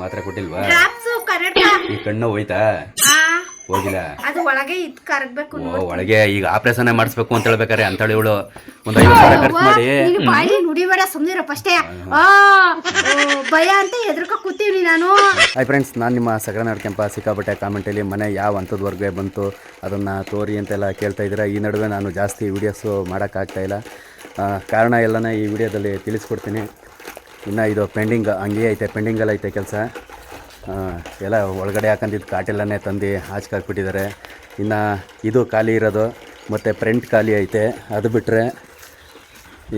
ಮಾತ್ರೆ ಕೊಟ್ಟಿಲ್ವಾ? Drops correct ಈ ಕಣ್ಣು ಹೋಯ್ತಾ? ಹೋಗಿಲ್ಲ. ಅದು ಒಳಗೆ ಇದ್ ಕರಗ್ಬೇಕು ಓ ಒಳಗೆ ಈಗ ಆಪರೇಷನ್ ಮಾಡಿಸ್ಬೇಕು ಅಂತ ಹೇಳ್ಬೇಕಾರೆ ಅಂತೇಳಿ ಇವಳು ಒಂದು ಐವತ್ತು ಸಾವಿರ ಖರ್ಚು ಮಾಡಿ. ನೀನು ಬಾಯಿ ನುಡಿಬೇಡ ಸುಮ್ಮನಿರ ಫಸ್ಟೇ. ಆ ಭಯ ಅಂತ ಎದ್ರಕ ಕೂತೀವಿ ನಾನು ಹಾಯ್ ಫ್ರೆಂಡ್ಸ್ ನಾನು ನಿಮ್ಮ ಸಗರನಾಡ್ ಕೆಂಪ. ಸಿಕ್ಕಾಪಟ್ಟೆ ಕಾಮೆಂಟಲ್ಲಿ ಮನೆ ಯಾವ ಅಂಥದ್ವರೆಗೆ ಬಂತು ಅದನ್ನು ತೋರಿ ಅಂತೆಲ್ಲ ಕೇಳ್ತಾ ಇದ್ದೀರಾ. ಈ ನಡುವೆ ನಾನು ಜಾಸ್ತಿ ವೀಡಿಯೋಸು ಮಾಡೋಕ್ಕಾಗ್ತಾಯಿಲ್ಲ ಕಾರಣ ಎಲ್ಲನ ಈ ವಿಡಿಯೋದಲ್ಲಿ ತಿಳಿಸ್ಕೊಡ್ತೀನಿ. ಇನ್ನು ಇದು ಪೆಂಡಿಂಗ್ ಹಂಗೆ ಐತೆ ಪೆಂಡಿಂಗಲ್ಲಿ ಐತೆ ಕೆಲಸ. ಎಲ್ಲ ಒಳಗಡೆ ಹಾಕೊಂಡಿದ್ದು ಕಾಟೆಲ್ಲನೇ ತಂದು ಹಾಚ್ಕಾಕ್ಬಿಟ್ಟಿದ್ದಾರೆ ಇನ್ನು ಇದು ಖಾಲಿ ಇರೋದು, ಮತ್ತು ಪ್ರಿಂಟ್ ಖಾಲಿ ಐತೆ, ಅದು ಬಿಟ್ಟರೆ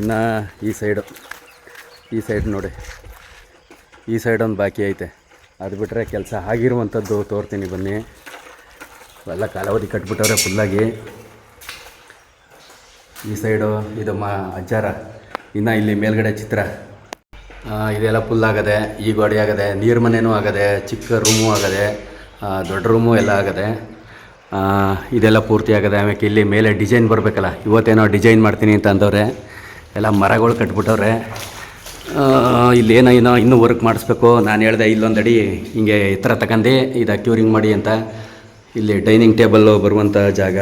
ಇನ್ನು ಈ ಸೈಡು, ಈ ಸೈಡ್ ನೋಡಿ. ಈ ಸೈಡ್ ಒಂದು ಬಾಕಿ ಐತೆ. ಅದು ಬಿಟ್ಟರೆ ಕೆಲಸ ಆಗಿರುವಂಥದ್ದು ತೋರ್ತೀನಿ ಬನ್ನಿ. ಎಲ್ಲ ಕಾಲಾವಧಿ ಕಟ್ಬಿಟ್ಟವ್ರೆ ಫುಲ್ಲಾಗಿ ಈ ಸೈಡು ಇದು ಮಾ, ಅಜ್ಜಾರ. ಇನ್ನು ಇಲ್ಲಿ ಮೇಲ್ಗಡೆ ಚಿತ್ರ. ಇದೆಲ್ಲ ಫುಲ್ ಆಗದೆ ಈ ಗೋಡೆ ಆಗದೆ, ನೀರು ಮನೆಯೂ ಆಗದೆ, ಚಿಕ್ಕ ರೂಮು ಆಗದೆ ದೊಡ್ಡ ರೂಮು ಎಲ್ಲ ಆಗದೆ ಇದೆಲ್ಲ ಪೂರ್ತಿ ಆಗದೆ ಆಮೇಲೆ ಇಲ್ಲಿ ಮೇಲೆ ಡಿಸೈನ್ ಬರಬೇಕಲ್ಲ, ಇವತ್ತೇನೋ ಡಿಸೈನ್ ಮಾಡ್ತೀನಿ ಅಂತ ಅಂದವ್ರೆ, ಎಲ್ಲ ಮರಗಳು ಕಟ್ಬಿಟ್ಟವ್ರೆ ಇಲ್ಲಿ ಇಲ್ಲೇನೋ ಏನೋ ಇನ್ನೂ ವರ್ಕ್ ಮಾಡಿಸ್ಬೇಕು, ನಾನು ಹೇಳ್ದೆ ಇಲ್ಲೊಂದು ಅಡಿ ಹಿಂಗೆ ಥರ ತಗೊಂಡು ಇದು ಕ್ಯೂರಿಂಗ್ ಮಾಡಿ ಅಂತ, ಇಲ್ಲಿ ಡೈನಿಂಗ್ ಟೇಬಲ್ಲು ಬರುವಂಥ ಜಾಗ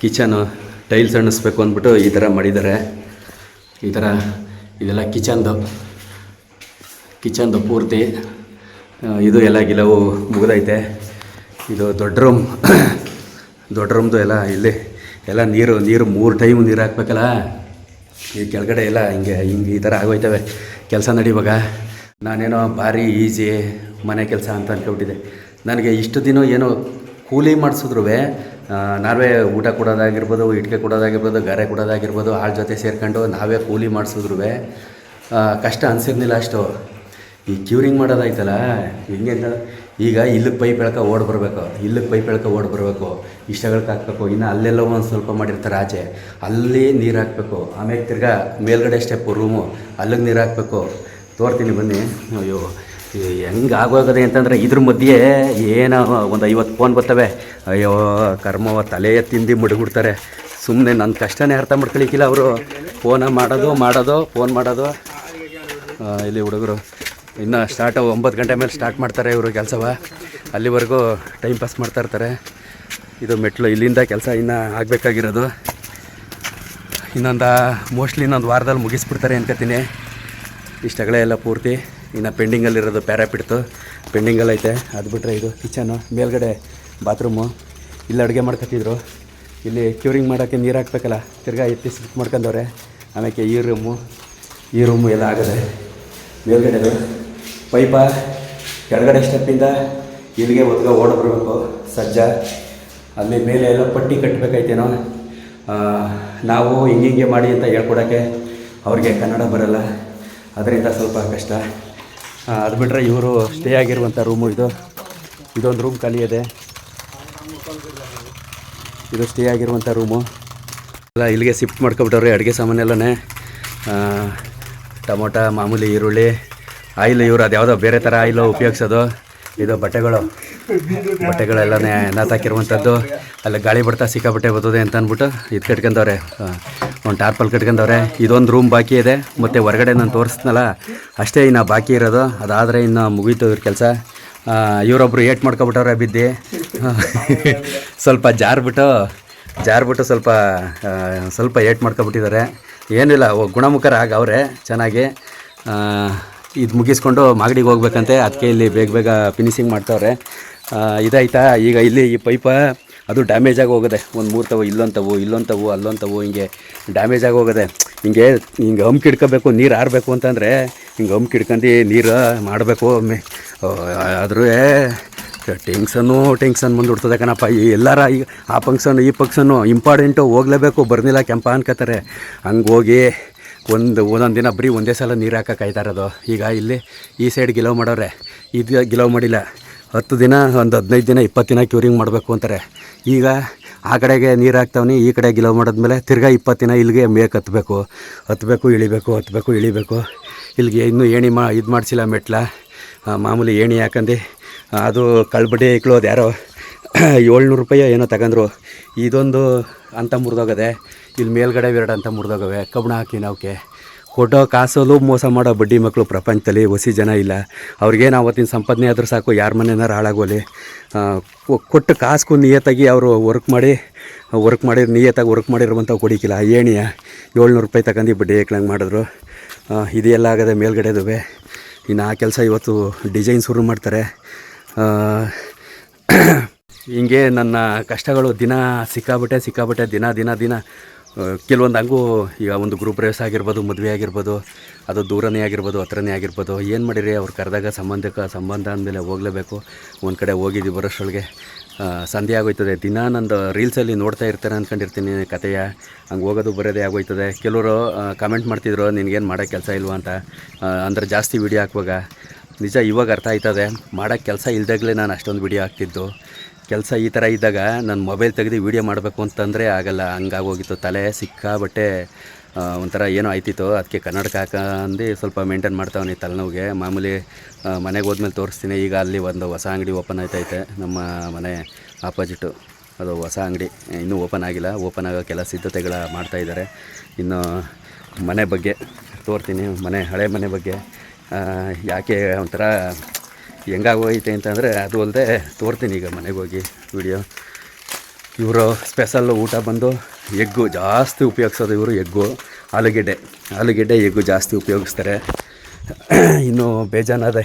ಕಿಚನು ಟೈಲ್ಸ್ ಅನ್ನಿಸ್ಬೇಕು ಅಂದ್ಬಿಟ್ಟು ಈ ಥರ ಮಾಡಿದ್ದಾರೆ, ಈ ಥರ ಇದೆಲ್ಲ ಕಿಚನ್ದು ಕಿಚನ್ದು ಪೂರ್ತಿ. ಇದು ಎಲ್ಲ ಗಿಲವು ಮುಗಿದೈತೆ. ಇದು ದೊಡ್ಡ ರೂಮ್. ದೊಡ್ಡ ರೂಮ್ದು ಎಲ್ಲ ಇಲ್ಲಿ ಎಲ್ಲ ನೀರು ನೀರು ಮೂರು ಟೈಮ್ ನೀರು ಹಾಕ್ಬೇಕಲ್ಲ. ಈ ಕೆಳಗಡೆ ಎಲ್ಲ ಹಿಂಗೆ ಹಿಂಗೆ ಈ ಥರ ಆಗೋಯ್ತವೆ. ಕೆಲಸ ನಡೀವಾಗ ನಾನೇನೋ ಭಾರಿ ಈಸಿ ಮನೆ ಕೆಲಸ ಅಂತ ಅನ್ಕೊಬಿಟ್ಟಿದ್ದೆ. ನನಗೆ ಇಷ್ಟು ದಿನ ಏನೋ ಕೂಲಿ ಮಾಡಿಸಿದ್ರು ನಾವೇ ಊಟ ಕೊಡೋದಾಗಿರ್ಬೋದು, ಇಟ್ಕೆ ಕೊಡೋದಾಗಿರ್ಬೋದು, ಗಾರೆ ಕೊಡೋದಾಗಿರ್ಬೋದು, ಆಳ ಜೊತೆ ಸೇರ್ಕೊಂಡು ನಾವೇ ಕೂಲಿ ಮಾಡಿಸಿದ್ರು ಕಷ್ಟ ಅನಿಸಿರ್ಲಿಲ್ಲ ಅಷ್ಟು. ಈ ಕ್ಯೂರಿಂಗ್ ಮಾಡೋದಾಯ್ತಲ್ಲ? ಹೆಂಗೆ ಅಂತ? ಈಗ ಇಲ್ಲಿಗೆ ಪೈಪ್ ಎಳ್ಕ ಓಡ್ ಬರಬೇಕು. ಇಲ್ಲಿಗೆ ಪೈಪ್ ಎಳ್ಕ ಓಡ್ ಬರಬೇಕು. ಇಷ್ಟಗಳಿಗೆ ಹಾಕ್ಬೇಕು ಇನ್ನು ಅಲ್ಲೆಲ್ಲ ಒಂದು ಸ್ವಲ್ಪ ಮಾಡಿರ್ತಾರೆ ಆಚೆ ಅಲ್ಲಿ ನೀರು ಹಾಕಬೇಕು. ಆಮೇಲೆ ತಿರ್ಗಾ ಮೇಲ್ಗಡೆ ಸ್ಟೆಪ್ಪು ರೂಮು ಅಲ್ಲಿಗೆ ನೀರು ಹಾಕಬೇಕು. ತೋರ್ತೀನಿ ಬನ್ನಿ. ಅಯ್ಯೋ ಹೆಂಗೆ ಆಗೋಗದೆ ಅಂತಂದರೆ ಇದ್ರ ಮಧ್ಯೆ ಏನೋ ಒಂದು ಐವತ್ತು ಫೋನ್ ಬರ್ತವೆ. ಅಯ್ಯೋ, ಕರ್ಮವ ತಲೆ ತಿಂದು ಮುಡುಗ್ಬಿಡ್ತಾರೆ ಸುಮ್ಮನೆ ನನ್ನ ಕಷ್ಟನೇ ಅರ್ಥ ಮಾಡ್ಕೊಳಿಕ್ಕಿಲ್ಲ ಅವರು. ಫೋನ ಮಾಡೋದು ಮಾಡೋದು, ಫೋನ್ ಮಾಡೋದು. ಇಲ್ಲಿ ಹುಡುಗರು. ಇನ್ನು ಸ್ಟಾರ್ಟ್ ಒಂಬತ್ತು ಗಂಟೆ ಮೇಲೆ ಸ್ಟಾರ್ಟ್ ಮಾಡ್ತಾರೆ ಇವರು ಕೆಲಸವ. ಅಲ್ಲಿವರೆಗೂ ಟೈಮ್ ಪಾಸ್ ಮಾಡ್ತಾ ಇರ್ತಾರೆ. ಇದು ಮೆಟ್ಲು, ಇಲ್ಲಿಂದ ಕೆಲಸ ಇನ್ನು ಆಗಬೇಕಾಗಿರೋದು. ಇನ್ನೊಂದು ಮೋಸ್ಟ್ಲಿ ಇನ್ನೊಂದು ವಾರದಲ್ಲಿ ಮುಗಿಸ್ಬಿಡ್ತಾರೆ ಅನ್ಕೋತೀನಿ. ಇಷ್ಟಗಳೇ ಎಲ್ಲ ಪೂರ್ತಿ. ಇನ್ನು ಪೆಂಡಿಂಗಲ್ಲಿರೋದು ಪ್ಯಾರಾಪಿಡ್ತು ಪೆಂಡಿಂಗಲ್ಲೈತೆ ಅದು ಬಿಟ್ಟರೆ ಇದು ಕಿಚನು ಮೇಲ್ಗಡೆ ಬಾತ್ರೂಮು ಇಲ್ಲಿ ಅಡುಗೆ ಮಾಡ್ಕೊತಿದ್ರು ಇಲ್ಲಿ ಕ್ಯೂರಿಂಗ್ ಮಾಡೋಕ್ಕೆ ನೀರು ಹಾಕ್ಬೇಕಲ್ಲ, ತಿರ್ಗಾ ಎತ್ತಿ ಸ್ವಿಚ್ ಮಾಡ್ಕೊಂಡವ್ರೆ. ಆಮೇಲೆ ಈ ರೂಮು ಈ ರೂಮು ಎಲ್ಲ ಆಗದೆ. ಮೇಲ್ಗಡೆದು ಪೈಪ, ಕೆಳಗಡೆ ಸ್ಟೆಪ್ಪಿಂದ ಇಲ್ಲಿಗೆ ಒದ್ಗ ಓಡ ಬರಬೇಕು. ಸಜ್ಜ, ಅಲ್ಲಿ ಮೇಲೆ ಎಲ್ಲ ಪಟ್ಟಿ ಕಟ್ಟಬೇಕಾಯ್ತೇನೋ ನಾವು ಹಿಂಗೆ ಹಿಂಗೆ ಮಾಡಿ ಅಂತ ಹೇಳ್ಕೊಡೋಕ್ಕೆ ಅವ್ರಿಗೆ ಕನ್ನಡ ಬರಲ್ಲ. ಅದರಿಂದ ಸ್ವಲ್ಪ ಕಷ್ಟ. ಅದು ಬಿಟ್ಟರೆ ಇವರು ಸ್ಟೇ ಆಗಿರುವಂಥ ರೂಮು ಇದು. ಇದೊಂದು ರೂಮ್ ಖಾಲಿ ಇದೆ. ಇದು ಸ್ಟೇ ಆಗಿರುವಂಥ ರೂಮು ಎಲ್ಲ ಇಲ್ಲಿಗೆ ಶಿಫ್ಟ್ ಮಾಡ್ಕೊಬಿಟ್ಟವ್ರಿ, ಅಡುಗೆ ಸಾಮಾನೆಲ್ಲನೇ. ಟೊಮೊಟೊ, ಮಾಮೂಲಿ ಈರುಳ್ಳಿ ಆಯಿಲ್ ಇವ್ರು ಅದು ಯಾವುದೋ ಬೇರೆ ಥರ ಆಯಿಲ್ ಉಪಯೋಗಿಸೋದು. ಇದು ಬಟ್ಟೆಗಳು. ಬಟ್ಟೆಗಳೆಲ್ಲನೇ ನಾತಾಕಿರುವಂಥದ್ದು ಅಲ್ಲಿ ಗಾಳಿ ಬಿಡ್ತಾ ಸಿಕ್ಕಾಬಟ್ಟೆ ಬರ್ತದೆ ಅಂತ ಅಂದ್ಬಿಟ್ಟು ಇದು ಕಟ್ಕೊಂಡವ್ರೆ. ಒಂದು ಟಾರ್ಪಲ್ ಕಟ್ಕೊಂಡವ್ರೆ. ಇದೊಂದು ರೂಮ್ ಬಾಕಿ ಇದೆ. ಮತ್ತು ಹೊರಗಡೆ ನಾನು ತೋರಿಸ್ನಲ್ಲ, ಅಷ್ಟೇ ಇನ್ನು ಬಾಕಿ ಇರೋದು. ಅದಾದರೆ ಇನ್ನು ಮುಗೀತು ಇವ್ರ ಕೆಲಸ. ಇವರೊಬ್ಬರು ಏಟ್ ಮಾಡ್ಕೊಬಿಟ್ಟವ್ರೆ ಬಿದ್ದು. ಸ್ವಲ್ಪ ಜಾರ್ಬಿಟ್ಟು ಜಾರ್ಬಿಟ್ಟು ಸ್ವಲ್ಪ ಸ್ವಲ್ಪ ಏಟ್ ಮಾಡ್ಕೊಬಿಟ್ಟಿದ್ದಾರೆ. ಏನಿಲ್ಲ ಗುಣಮುಖರಾಗವ್ರೆ ಚೆನ್ನಾಗಿ. ಇದು ಮುಗಿಸ್ಕೊಂಡು ಮಾಗಡಿಗೆ ಹೋಗ್ಬೇಕಂತೆ. ಅದಕ್ಕೆ ಇಲ್ಲಿ ಬೇಗ ಬೇಗ ಫಿನಿಶಿಂಗ್ ಮಾಡ್ತವ್ರೆ. ಇದಾಯ್ತಾ? ಈಗ ಇಲ್ಲಿ ಈ ಪೈಪ ಅದು ಡ್ಯಾಮೇಜ್ ಆಗಿ ಹೋಗಿದೆ. ಒಂದು ಮೂರು ತವು ಇಲ್ಲೊಂತವು ಇಲ್ಲೊಂತವು, ಅಲ್ಲೊಂತವು, ಹಿಂಗೆ ಡ್ಯಾಮೇಜ್ ಆಗಿ ಹೋಗಿದೆ. ಹಿಂಗೆ ಹಿಂಗೆ ಹಂಪ್ ಕಿಡ್ಕೋಬೇಕು, ನೀರು ಆರಬೇಕು ಅಂತಂದರೆ ಹಿಂಗೆ ಹಂಪ್ ಕಿಡ್ಕೊಂಡು ನೀರು ಮಾಡಬೇಕು ಆದ್ರೂ ಟೆನ್ಷನ್ನು, ಟೆನ್ಷನ್ ಬಂದುಬಿಡ್ತದೆ ಕಣಪ್ಪ. ಈ ಎಲ್ಲರ ಈಗ ಆ ಫಂಕ್ಷನ್ ಈ ಫಂಕ್ಷನ್ನು ಇಂಪಾರ್ಟೆಂಟು ಹೋಗಲೇಬೇಕು ಬರ್ನಿಲ್ಲ ಕೆಂಪ ಅನ್ಕೋತಾರೆ ಹಂಗೆ ಹೋಗಿ ಒಂದು, ಒಂದೊಂದು ದಿನ ಬರೀ ಒಂದೇ ಸಲ ನೀರು ಹಾಕಕ್ಕೆ ಇರೋದು. ಈಗ ಇಲ್ಲಿ ಈ ಸೈಡ್ ಗಿಲೋ ಮಾಡೋರೆ. ಇದು ಗಿಲೋ ಮಾಡಿಲ್ಲ. ಹತ್ತು ದಿನ, ಒಂದು ಹದಿನೈದು ದಿನ ಇಪ್ಪತ್ತು ದಿನ ಕ್ಯೂರಿಂಗ್ ಮಾಡಬೇಕು ಅಂತಾರೆ. ಈಗ ಆ ಕಡೆಗೆ ನೀರು ಹಾಕ್ತಾವ್ನಿ, ಈ ಕಡೆ ಗಿಲವ್ ಮಾಡಿದ್ಮೇಲೆ ತಿರ್ಗಾ ಇಪ್ಪತ್ತು ದಿನ ಇಲ್ಲಿಗೆ ಮೇಕ್ ಹತ್ತಬೇಕು ಹತ್ತಬೇಕು ಇಳಿಬೇಕು ಹತ್ತಬೇಕು ಇಳಿಬೇಕು. ಇಲ್ಲಿಗೆ ಇನ್ನೂ ಏಣಿ ಮಾ, ಇದು ಮಾಡಿಸಿಲ್ಲ ಮೆಟ್ಲ. ಮಾಮೂಲಿ ಏಣಿ ಹಾಕಂದು. ಅದು ಕಳ್ಬಡಿ ಇಕ್ಳೋದು ಯಾರೋ. ಏಳ್ನೂರು ರೂಪಾಯಿ ಏನೋ ತಗೊಂಡ್ರು ಇದೊಂದು ಅಂತ ಮುರಿದೋಗದೆ ಇಲ್ಲಿ ಮೇಲ್ಗಡೆ ಎರಡು ಅಂತ ಮುರಿದೋಗವೆ. ಕಬ್ಬಣ ಹಾಕಿ ನಾವಕ್ಕೆ ಕೊಡೋ ಕಾಸಲ್ಲೂ ಮೋಸ ಮಾಡೋ ಬಡ್ಡಿ ಮಕ್ಕಳು ಪ್ರಪಂಚದಲ್ಲಿ ಹೊಸಿ ಜನ ಇಲ್ಲ. ಅವ್ರಿಗೇನು ಅವತ್ತಿನ ಸಂಪಾದನೆ ಆದರೂ ಸಾಕು, ಯಾರ ಮನೆಯಾರು ಹಾಳಾಗೋಲಿ. ಕೊಟ್ಟು ಕಾಸ್ಗೂ ನಿಯತ್ತಾಗಿ ಅವರು ವರ್ಕ್ ಮಾಡಿ ವರ್ಕ್ ಮಾಡಿ, ನಿಯತ್ತಾಗಿ ವರ್ಕ್ ಮಾಡಿರುವಂಥ ಕೊಡಿಕಿಲ್ಲ. ಏಣಿಯ ಏಳ್ನೂರು ರೂಪಾಯಿ ತಗೊಂಡು ಬಡ್ಡಿ ಏಕ್ಲಂಗೆ ಮಾಡಿದ್ರು. ಇದೆಲ್ಲ ಆಗದೆ ಮೇಲ್ಗಡೆದುವೆ ಇನ್ನು ಆ ಕೆಲಸ ಇವತ್ತು ಡಿಸೈನ್ ಶುರು ಮಾಡ್ತಾರೆ. ಹೀಗೆ ನನ್ನ ಕಷ್ಟಗಳು ದಿನ ಸಿಕ್ಕಾಬಿಟ್ಟೆ ಸಿಕ್ಕಾಬಿಟ್ಟೆ ದಿನ ದಿನ ದಿನ ಕೆಲವೊಂದು ಹಂಗೂ ಈಗ ಒಂದು ಗ್ರೂಪ್ ರೇಸ್ ಆಗಿರ್ಬೋದು, ಮದುವೆ ಆಗಿರ್ಬೋದು, ಅದು ದೂರನೇ ಆಗಿರ್ಬೋದು, ಹತ್ರನೇ ಆಗಿರ್ಬೋದು, ಏನು ಮಾಡಿರಿ? ಅವ್ರು ಕರೆದಾಗ ಸಂಬಂಧಕ್ಕೆ ಸಂಬಂಧ ಅಂದಮೇಲೆ ಹೋಗಲೇಬೇಕು. ಒಂದು ಕಡೆ ಹೋಗಿದ್ದೀವಿ ಬರೋಷ್ಟೊಳಗೆ ಸಂಧೆ ಆಗೋಯ್ತದೆ. ದಿನ ನಂದು ರೀಲ್ಸಲ್ಲಿ ನೋಡ್ತಾ ಇರ್ತಾರೆ ಅಂದ್ಕೊಂಡಿರ್ತೀನಿ ಕತೆಯ. ಹಂಗೆ ಹೋಗೋದು, ಬರೋದೇ ಆಗೋಯ್ತದೆ. ಕೆಲವರು ಕಮೆಂಟ್ ಮಾಡ್ತಿದ್ರು, ನಿನಗೇನು ಮಾಡೋ ಕೆಲಸ ಇಲ್ವಾ ಅಂತ. ಅಂದ್ರೆ ಜಾಸ್ತಿ ವಿಡಿಯೋ ಹಾಕುವಾಗ. ನಿಜ ಇವಾಗ ಅರ್ಥ ಆಯ್ತದೆ. ಮಾಡೋಕ್ಕೆ ಕೆಲಸ ಇಲ್ದಾಗಲೇ ನಾನು ಅಷ್ಟೊಂದು ವಿಡಿಯೋ ಹಾಕ್ತಿದ್ದು. ಕೆಲಸ ಈ ಥರ ಇದ್ದಾಗ ನಾನು ಮೊಬೈಲ್ ತೆಗೆದು ವೀಡಿಯೋ ಮಾಡಬೇಕು ಅಂತಂದರೆ ಆಗಲ್ಲ. ಹಂಗಾಗೋಗಿತ್ತು. ತಲೆ ಸಿಕ್ಕಾಬಟ್ಟೆ ಒಂಥರ ಏನೋ ಆಯ್ತಿತ್ತು. ಅದಕ್ಕೆ ಕನ್ನಡಕ ಹಾಕಂದು ಸ್ವಲ್ಪ ಮೇಂಟೈನ್ ಮಾಡ್ತಾವನಿ ತಲೆನೋವಿಗೆ. ಮಾಮೂಲಿ ಮನೆಗೆ ಹೋದ್ಮೇಲೆ ತೋರಿಸ್ತೀನಿ. ಈಗ ಅಲ್ಲಿ ಒಂದು ಹೊಸ ಅಂಗಡಿ ಓಪನ್ ಆಯ್ತೈತೆ. ನಮ್ಮ ಮನೆ ಆಪೋಸಿಟು. ಅದು ಹೊಸ ಅಂಗಡಿ. ಇನ್ನೂ ಓಪನ್ ಆಗಿಲ್ಲ. ಓಪನ್ ಆಗೋಕ್ಕೆಲ್ಲ ಸಿದ್ಧತೆಗಳ ಮಾಡ್ತಾಯಿದ್ದಾರೆ ಇನ್ನು ಮನೆ ಬಗ್ಗೆ ತೋರ್ತೀನಿ. ಮನೆ, ಹಳೆ ಮನೆ ಬಗ್ಗೆ ಯಾಕೆ ಒಂಥರ ಹೆಂಗಾಗೋಯ್ತೆ ಅಂತಂದರೆ ಅದು ಅಲ್ಲದೆ ತೋರ್ತೀನಿ ಈಗ ಮನೆಗೆ ಹೋಗಿ ವಿಡಿಯೋ. ಇವರು ಸ್ಪೆಷಲ್ ಊಟ ಬಂದು ಎಗ್ಗು ಜಾಸ್ತಿ ಉಪಯೋಗಿಸೋದು ಇವರು ಎಗ್ಗು, ಆಲೂಗೆಡ್ಡೆ. ಆಲೂಗೆಡ್ಡೆ ಎಗ್ಗು ಜಾಸ್ತಿ ಉಪಯೋಗಿಸ್ತಾರೆ. ಇನ್ನು ಬೇಜಾನದೆ.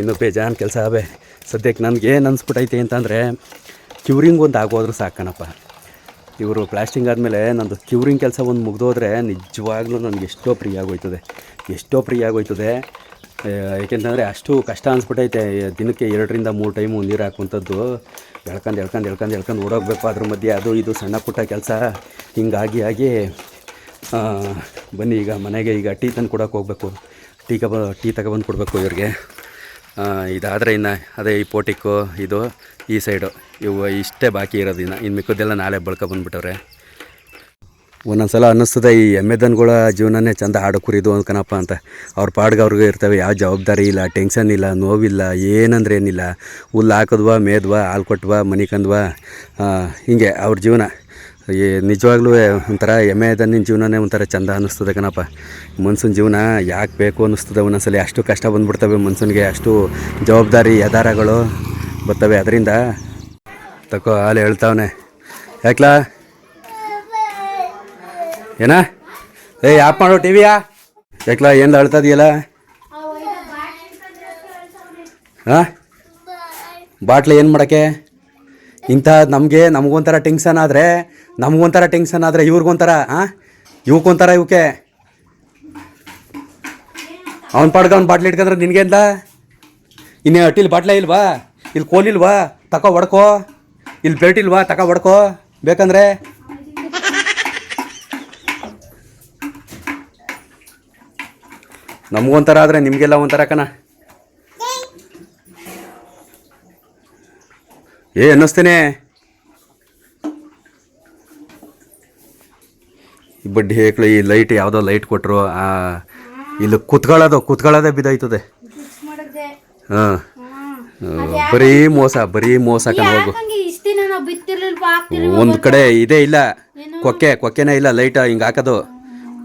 ಇನ್ನೂ ಬೇಜಾನ್ ಕೆಲಸ ಅವೆ ಸದ್ಯಕ್ಕೆ ನನಗೆ ಏನು ಅನ್ಸ್ಬಿಟ್ಟೈತೆ ಅಂತಂದರೆ ಕ್ಯೂರಿಂಗ್ ಒಂದು ಆಗೋದ್ರು ಸಾಕಣಪ್ಪ ಇವರು ಪ್ಲಾಸ್ಟಿಂಗ್ ಆದಮೇಲೆ ನಂದು ಕ್ಯೂರಿಂಗ್ ಕೆಲಸ ಒಂದು ಮುಗಿದೋದ್ರೆ ನಿಜವಾಗ್ಲೂ ನನಗೆ ಎಷ್ಟೋ ಫ್ರೀ ಆಗೋಯ್ತದೆ ಎಷ್ಟೋ ಫ್ರೀ ಆಗೋಯ್ತದೆ ಏಕೆಂತಂದರೆ ಅಷ್ಟು ಕಷ್ಟ ಅನ್ಸ್ಬಿಟ್ಟೈತೆ. ದಿನಕ್ಕೆ ಎರಡರಿಂದ ಮೂರು ಟೈಮು ನೀರು ಹಾಕುವಂಥದ್ದು. ಎಳ್ಕೊಂಡು ಎಳ್ಕೊಂಡು ಎಳ್ಕೊಂಡು ಎಳ್ಕೊಂಡು ಓಡೋಗ್ಬೇಕು ಅದ್ರ ಮಧ್ಯೆ. ಅದು ಇದು ಸಣ್ಣ ಪುಟ್ಟ ಕೆಲಸ. ಹಿಂಗಾಗಿ ಆಗಿ ಬನ್ನಿ ಈಗ ಮನೆಗೆ ಈಗ ಟೀ ತಂದು ಕೊಡೋಕೆ ಹೋಗ್ಬೇಕು. ಟೀ ಕಬ, ಟೀ ತಗೊಬಂದು ಕೊಡಬೇಕು ಇವ್ರಿಗೆ. ಇದಾದರೆ ಇನ್ನು ಅದೇ ಈ ಪೋಟಿಕ್ಕು, ಇದು ಈ ಸೈಡು. ಇವು ಇಷ್ಟೇ ಬಾಕಿ ಇರೋದು ಇನ್ನು. ಇನ್ನು ನಾಳೆ ಬಳ್ಕೊ ಬಂದ್ಬಿಟ್ಟವ್ರೆ. ಒಂದೊಂದು ಸಲ ಅನ್ನಿಸ್ತದೆ ಈ ಎಮ್ಮೆ ದನಗಳ ಜೀವನನೇ ಚಂದ ಹಾಡು ಕುರಿದು ಅನ್ಕನಪ್ಪ ಅಂತ. ಅವ್ರ ಪಾಡ್ಗೆ ಅವ್ರಿಗೆ ಇರ್ತವೆ, ಯಾವ ಜವಾಬ್ದಾರಿ ಇಲ್ಲ, ಟೆನ್ಷನ್ ಇಲ್ಲ, ನೋವಿಲ್ಲ, ಏನಂದ್ರೆ ಏನಿಲ್ಲ. ಹುಲ್ಲು ಹಾಕಿದ್ವಾ, ಮೇದ್ವ, ಹಾಲು ಕೊಟ್ವಾ, ಮನೆ ಕಂದ್ವಾ ಹೀಗೆ ಅವ್ರ ಜೀವನ. ಈ ನಿಜವಾಗ್ಲೂ ಒಂಥರ ಎಮ್ಮೆ ದನ್ನಿನ ಜೀವನನೇ ಒಂಥರ ಚಂದ ಅನ್ನಿಸ್ತದೆ ಕಣಪ್ಪ. ಮನ್ಸೂನ್ ಜೀವನ ಯಾಕೆ ಬೇಕು ಅನ್ನಿಸ್ತದೆ ಒಂದೊಂದ್ಸಲಿ. ಅಷ್ಟು ಕಷ್ಟ ಬಂದ್ಬಿಡ್ತವೆ ಮನ್ಸನಿಗೆ, ಅಷ್ಟು ಜವಾಬ್ದಾರಿ ಯದಾರಗಳು ಬರ್ತವೆ. ಅದರಿಂದ ತಕೋ ಹಾಲು ಹೇಳ್ತಾವನೆ. ಯಾಕ್ಲಾ? ಏನ? ಏ ಆಪ್ ಮಾಡೋ ಟಿವಿಯಾ ಯಾಕಲ ಏನು ಅಳ್ತದಿಯಲ್ಲ? ಹಾಂ? ಬಾಟ್ಲಿ ಏನು ಮಾಡೋಕ್ಕೆ? ಇಂಥ ನಮಗೆ, ನಮಗೊಂಥರ ಟೆನ್ಷನ್ ಆದರೆ, ನಮಗೊಂಥರ ಟೆನ್ಷನ್ ಆದರೆ ಇವ್ರಿಗೊಂಥರ, ಹಾಂ? ಇವಕ್ಕೊಂಥರ ಇವಕ್ಕೆ ಅವ್ನು ಪಾಡ್ಗೆ ಅವ್ನು ಬಾಟ್ಲಿ ಇಟ್ಕಂದ್ರೆ ನಿನಗೆ ಅಂತ ಇನ್ನು ಅಟ್ಟಿಲಿ ಬಾಟ್ಲೆ ಇಲ್ವಾ? ಇಲ್ಲಿ ಕೋಲಿಲ್ವಾ ತಕೋ ಹೊಡ್ಕೋ ಇಲ್ಲಿ ಬೆಲ್ಟ್ ಇಲ್ವಾ? ತಕೋ ಹೊಡ್ಕೋ ಬೇಕಂದ್ರೆ ನಮಗೊಂಥರ ಆದರೆ ನಿಮಗೆಲ್ಲ ಒಂಥರ ಕಣ. ಏ ಅನ್ನಿಸ್ತೇನೆ. ಈ ಬಡ್ಡಿ ಹೇಕ್ಳು ಈ ಲೈಟ್ ಯಾವುದೋ ಲೈಟ್ ಕೊಟ್ಟರು ಇಲ್ಲಿ ಕುತ್ಕೊಳ್ಳೋದು ಕುತ್ಕೊಳ್ಳೋದೇ ಬಿದಾಯ್ತದೆ ಹಾಂ. ಬರೀ ಮೋಸ ಬರೀ ಮೋಸ ಕಣ ಹೋಗು. ಒಂದು ಕಡೆ ಇದೇ ಇಲ್ಲ. ಕೊಕ್ಕೆ ಕೊಕ್ಕೆನೇ ಇಲ್ಲ ಲೈಟ್ ಹಿಂಗೆ ಹಾಕೋದು.